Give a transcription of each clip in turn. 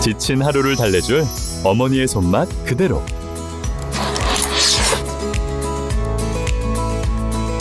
지친 하루를 달래줄 어머니의 손맛 그대로.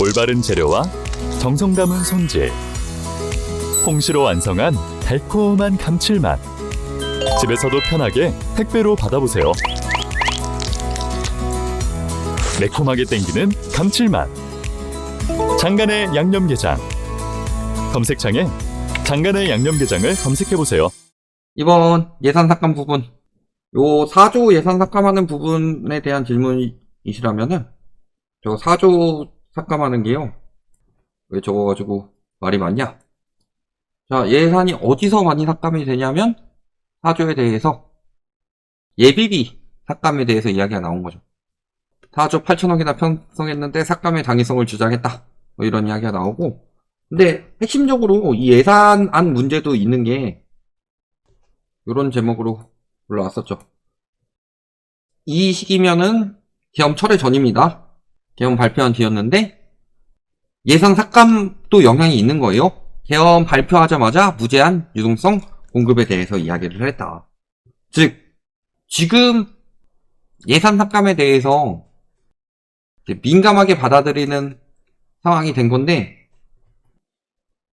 올바른 재료와 정성 담은 손질. 홍시로 완성한 달콤한 감칠맛. 집에서도 편하게 택배로 받아보세요. 매콤하게 땡기는 감칠맛. 장간의 양념게장. 검색창에 장간의 양념게장을 검색해보세요. 이번 예산 삭감 부분, 요 4조 예산 삭감하는 부분에 대한 질문이시라면은, 저 4조 삭감하는 게요, 왜 적어가지고 말이 많냐? 자, 예산이 어디서 많이 삭감이 되냐면, 4조에 대해서 예비비 삭감에 대해서 이야기가 나온 거죠. 4조 8천억이나 편성했는데 삭감의 당위성을 주장했다. 뭐 이런 이야기가 나오고, 근데 핵심적으로 이 예산안 문제도 있는 게, 이런 제목으로 올라왔었죠. 이 시기면은 계엄 철회 전입니다. 계엄 발표한 뒤였는데 예산 삭감도 영향이 있는 거예요. 계엄 발표하자마자 무제한 유동성 공급에 대해서 이야기를 했다. 즉 지금 예산 삭감에 대해서 민감하게 받아들이는 상황이 된 건데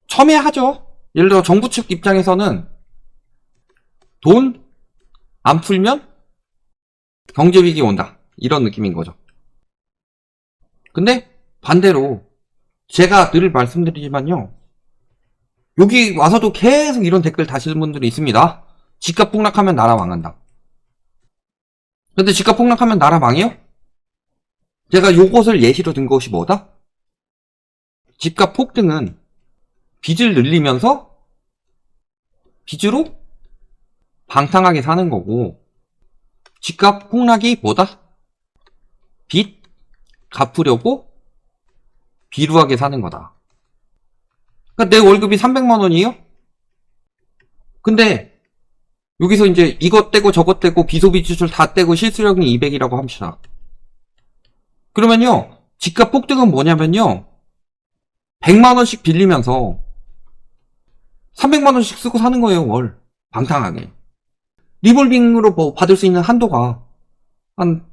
첨예하죠. 예를 들어 정부 측 입장에서는 돈 안 풀면 경제 위기 온다. 이런 느낌인 거죠. 근데 반대로 제가 늘 말씀드리지만요. 여기 와서도 계속 이런 댓글 다시는 분들이 있습니다. 집값 폭락하면 나라 망한다. 근데 집값 폭락하면 나라 망해요? 제가 요것을 예시로 든 것이 뭐다? 집값 폭등은 빚을 늘리면서 빚으로 방탕하게 사는 거고 집값 폭락이 뭐다? 빚 갚으려고 비루하게 사는 거다. 그러니까 내 월급이 300만 원이에요? 근데 여기서 이제 이것 떼고 저것 떼고 비소비 지출 다 떼고 실수령이 200이라고 합시다. 그러면요. 집값 폭등은 뭐냐면요. 100만 원씩 빌리면서 300만 원씩 쓰고 사는 거예요, 월. 방탕하게. 리볼빙으로 뭐 받을 수 있는 한도가 한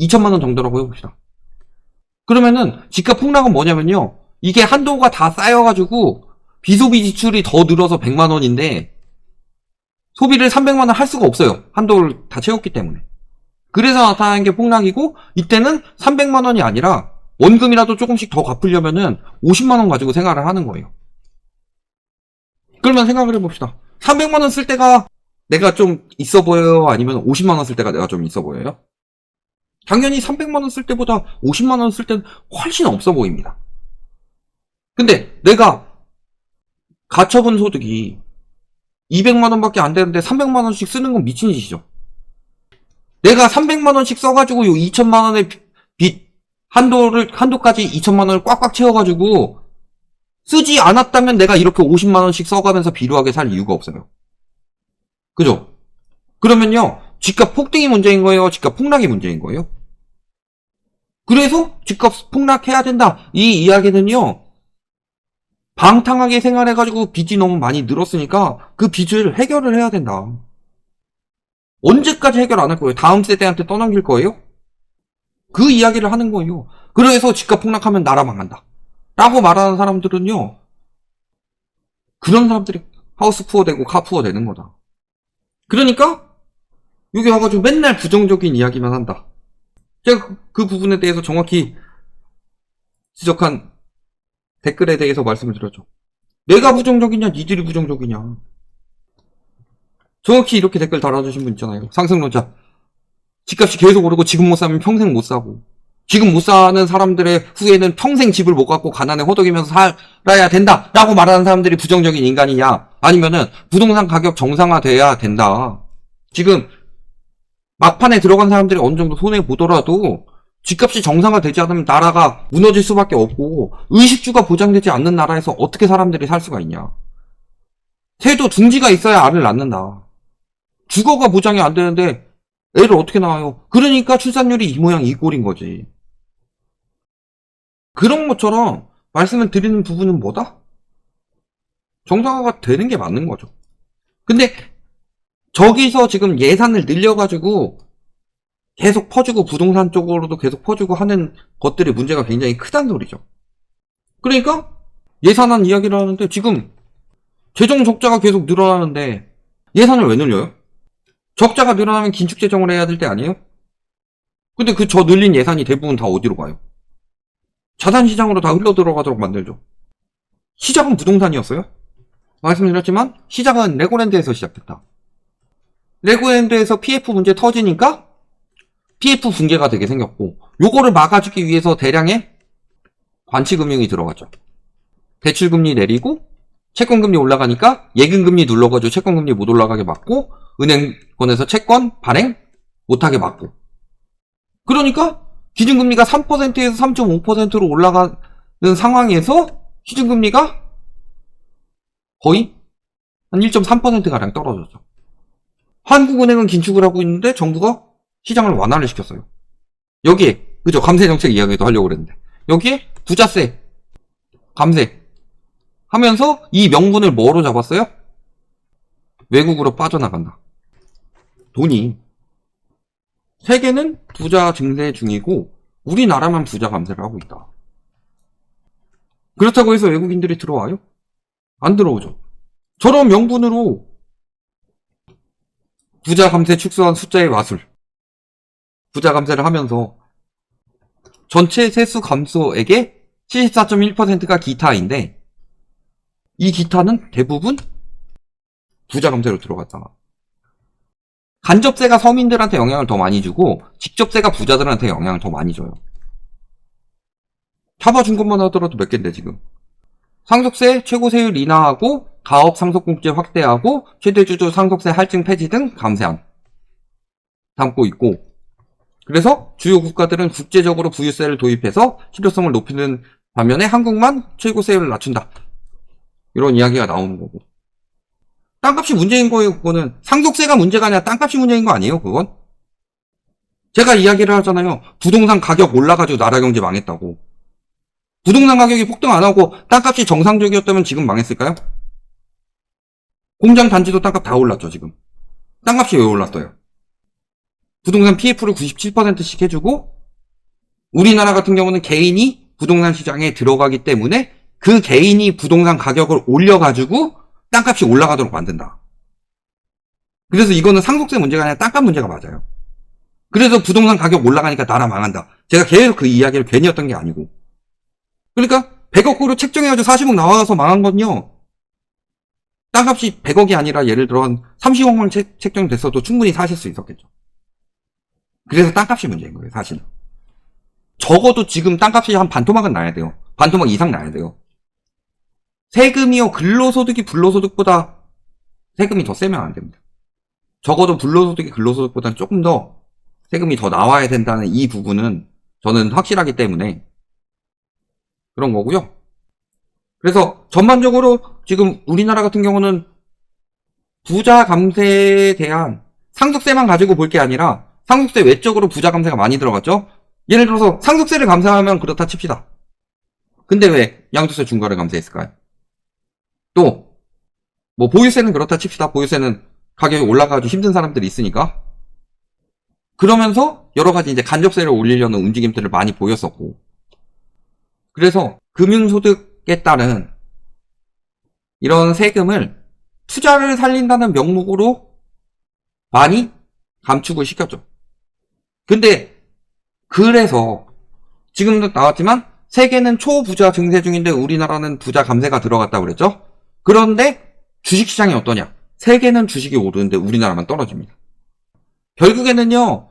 2천만 원 정도라고 해봅시다. 그러면은 집값 폭락은 뭐냐면요. 이게 한도가 다 쌓여가지고 비소비 지출이 더 늘어서 100만 원인데 소비를 300만 원 할 수가 없어요. 한도를 다 채웠기 때문에. 그래서 나타나는 게 폭락이고 이때는 300만 원이 아니라 원금이라도 조금씩 더 갚으려면은 50만 원 가지고 생활을 하는 거예요. 그러면 생각을 해봅시다. 300만 원 쓸 때가 내가 좀 있어 보여요? 아니면 50만 원 쓸 때가 내가 좀 있어 보여요? 당연히 300만 원 쓸 때보다 50만 원 쓸 때는 훨씬 없어 보입니다. 근데 내가 가처분 소득이 200만 원밖에 안 되는데 300만 원씩 쓰는 건 미친 짓이죠. 내가 300만 원씩 써가지고 요 2천만 원의 빚 한도를 한도까지 2천만 원을 꽉꽉 채워가지고 쓰지 않았다면 내가 이렇게 50만 원씩 써가면서 비루하게 살 이유가 없어요. 그죠? 그러면요, 집값 폭등이 문제인 거예요? 집값 폭락이 문제인 거예요? 그래서 집값 폭락해야 된다. 이 이야기는요, 방탕하게 생활해가지고 빚이 너무 많이 늘었으니까 그 빚을 해결을 해야 된다. 언제까지 해결 안 할 거예요? 다음 세대한테 떠넘길 거예요? 그 이야기를 하는 거예요. 그래서 집값 폭락하면 나라 망한다. 라고 말하는 사람들은요, 그런 사람들이 하우스 푸어 되고 카 푸어 되는 거다. 그러니까 여기 와가지고 맨날 부정적인 이야기만 한다. 제가 그, 그 부분에 대해서 정확히 지적한 댓글에 대해서 말씀을 드렸죠. 내가 부정적이냐, 니들이 부정적이냐. 정확히 이렇게 댓글 달아주신 분 있잖아요. 상승론자. 집값이 계속 오르고 지금 못 사면 평생 못 사고. 지금 못 사는 사람들의 후에는 평생 집을 못 갖고 가난에 호덕이면서 살아야 된다. 라고 말하는 사람들이 부정적인 인간이냐. 아니면은 부동산 가격 정상화돼야 된다. 지금 막판에 들어간 사람들이 어느 정도 손해 보더라도 집값이 정상화되지 않으면 나라가 무너질 수밖에 없고 의식주가 보장되지 않는 나라에서 어떻게 사람들이 살 수가 있냐. 새도 둥지가 있어야 알을 낳는다. 주거가 보장이 안 되는데 애를 어떻게 낳아요? 그러니까 출산율이 이 모양 이 꼴인 거지. 그런 것처럼 말씀을 드리는 부분은 뭐다? 정상화가 되는 게 맞는 거죠. 근데 저기서 지금 예산을 늘려가지고 계속 퍼주고 부동산 쪽으로도 계속 퍼주고 하는 것들이 문제가 굉장히 크다는 소리죠. 그러니까 예산안 이야기를 하는데 지금 재정 적자가 계속 늘어나는데 예산을 왜 늘려요? 적자가 늘어나면 긴축 재정을 해야 될 때 아니에요? 근데 그 저 늘린 예산이 대부분 다 어디로 가요? 자산 시장으로 다 흘러 들어가도록 만들죠. 시작은 부동산이었어요? 말씀드렸지만 시작은 레고랜드에서 시작됐다. 레고랜드에서 PF 문제 터지니까 PF 붕괴가 되게 생겼고 요거를 막아주기 위해서 대량의 관치금융이 들어갔죠. 대출금리 내리고 채권금리 올라가니까 예금금리 눌러가지고 채권금리 못 올라가게 막고 은행권에서 채권 발행 못하게 막고 그러니까 기준금리가 3%에서 3.5%로 올라가는 상황에서 시중금리가 거의 한 1.3%가량 떨어졌죠. 한국은행은 긴축을 하고 있는데 정부가 시장을 완화를 시켰어요. 여기에 그죠 감세 정책 이야기도 하려고 그랬는데 여기에 부자세 감세 하면서 이 명분을 뭐로 잡았어요? 외국으로 빠져나간다. 돈이 세계는 부자 증세 중이고 우리나라만 부자 감세를 하고 있다. 그렇다고 해서 외국인들이 들어와요? 안 들어오죠. 저런 명분으로 부자 감세 축소한 숫자의 마술 부자 감세를 하면서 전체 세수 감소액의 74.1%가 기타인데 이 기타는 대부분 부자 감세로 들어갔다. 간접세가 서민들한테 영향을 더 많이 주고 직접세가 부자들한테 영향을 더 많이 줘요. 잡아준 것만 하더라도 몇 갠데 지금. 상속세 최고세율 인하하고 가업 상속공제 확대하고 최대주주 상속세 할증 폐지 등 감세안 담고 있고 그래서 주요 국가들은 국제적으로 부유세를 도입해서 실효성을 높이는 반면에 한국만 최고세율을 낮춘다. 이런 이야기가 나오는 거고. 땅값이 문제인 거예요, 그거는. 상속세가 문제가 아니라 땅값이 문제인 거 아니에요, 그건? 제가 이야기를 하잖아요. 부동산 가격 올라가지고 나라 경제 망했다고. 부동산 가격이 폭등 안 하고 땅값이 정상적이었다면 지금 망했을까요? 공장 단지도 땅값 다 올랐죠, 지금. 땅값이 왜 올랐어요? 부동산 PF를 97%씩 해주고 우리나라 같은 경우는 개인이 부동산 시장에 들어가기 때문에 그 개인이 부동산 가격을 올려가지고 땅값이 올라가도록 만든다. 그래서 이거는 상속세 문제가 아니라 땅값 문제가 맞아요. 그래서 부동산 가격 올라가니까 나라 망한다. 제가 계속 그 이야기를 괜히 했던 게 아니고. 그러니까 100억 으로 책정해가지고 40억 나와서 망한 건요. 땅값이 100억이 아니라 예를 들어 한 30억만 책, 책정됐어도 충분히 사실 수 있었겠죠. 그래서 땅값이 문제인 거예요, 사실은. 적어도 지금 땅값이 한 반토막은 나야 돼요. 반토막 이상 나야 돼요. 세금이요, 근로소득이 불로소득보다 세금이 더 세면 안 됩니다. 적어도 불로소득이 근로소득보다는 조금 더 세금이 더 나와야 된다는 이 부분은 저는 확실하기 때문에 그런 거고요. 그래서 전반적으로 지금 우리나라 같은 경우는 부자 감세에 대한 상속세만 가지고 볼 게 아니라 상속세 외적으로 부자 감세가 많이 들어갔죠? 예를 들어서 상속세를 감세하면 그렇다 칩시다. 근데 왜 양도세 중과를 감세했을까요? 또, 뭐 보유세는 그렇다 칩시다. 보유세는 가격이 올라가지고 힘든 사람들이 있으니까. 그러면서 여러 가지 이제 간접세를 올리려는 움직임들을 많이 보였었고. 그래서 금융소득에 따른 이런 세금을 투자를 살린다는 명목으로 많이 감축을 시켰죠. 근데 그래서 지금도 나왔지만 세계는 초부자 증세 중인데 우리나라는 부자 감세가 들어갔다고 그랬죠? 그런데 주식시장이 어떠냐? 세계는 주식이 오르는데 우리나라만 떨어집니다. 결국에는요,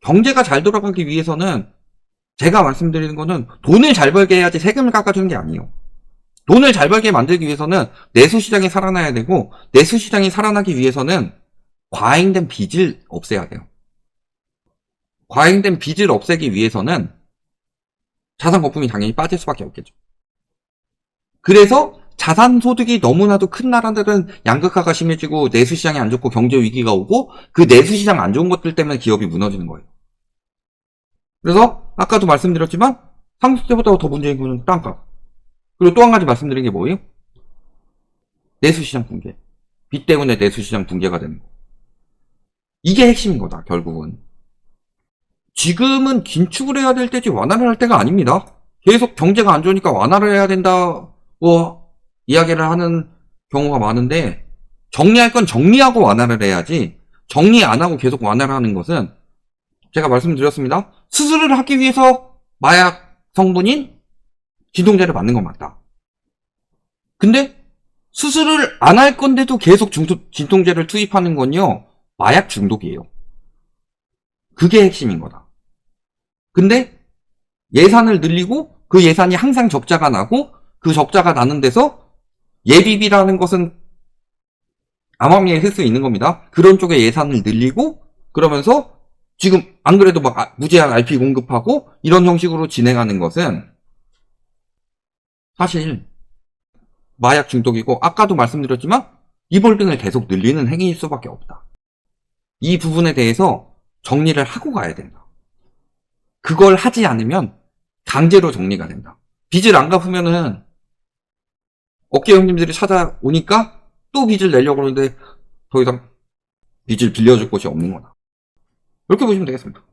경제가 잘 돌아가기 위해서는 제가 말씀드리는 거는 돈을 잘 벌게 해야지 세금을 깎아주는 게 아니에요. 돈을 잘 벌게 만들기 위해서는 내수시장이 살아나야 되고, 내수시장이 살아나기 위해서는 과잉된 빚을 없애야 돼요. 과잉된 빚을 없애기 위해서는 자산 거품이 당연히 빠질 수밖에 없겠죠. 그래서 자산 소득이 너무나도 큰 나라들은 양극화가 심해지고 내수 시장이 안 좋고 경제 위기가 오고 그 내수 시장 안 좋은 것들 때문에 기업이 무너지는 거예요. 그래서 아까도 말씀드렸지만 상속세보다 더 문제인 거는 땅값. 그리고 또 한 가지 말씀드린 게 뭐예요? 내수 시장 붕괴. 빚 때문에 내수 시장 붕괴가 되는 거. 이게 핵심인 거다, 결국은. 지금은 긴축을 해야 될 때지 완화를 할 때가 아닙니다. 계속 경제가 안 좋으니까 완화를 해야 된다고 이야기를 하는 경우가 많은데, 정리할 건 정리하고 완화를 해야지, 정리 안 하고 계속 완화를 하는 것은, 제가 말씀드렸습니다. 수술을 하기 위해서 마약 성분인 진통제를 맞는 건 맞다. 근데 수술을 안 할 건데도 계속 진통제를 투입하는 건요, 마약 중독이에요. 그게 핵심인 거다. 근데 예산을 늘리고 그 예산이 항상 적자가 나고 그 적자가 나는 데서 예비비라는 것은 암암리에 쓸 수 있는 겁니다. 그런 쪽에 예산을 늘리고 그러면서 지금 안 그래도 막 아- 무제한 RP 공급하고 이런 형식으로 진행하는 것은 사실 마약 중독이고 아까도 말씀드렸지만 이볼등을 계속 늘리는 행위일 수밖에 없다. 이 부분에 대해서 정리를 하고 가야 된다. 그걸 하지 않으면 강제로 정리가 된다. 빚을 안 갚으면은 어깨 형님들이 찾아오니까 또 빚을 내려고 그러는데 더 이상 빚을 빌려줄 곳이 없는 거다. 이렇게 보시면 되겠습니다.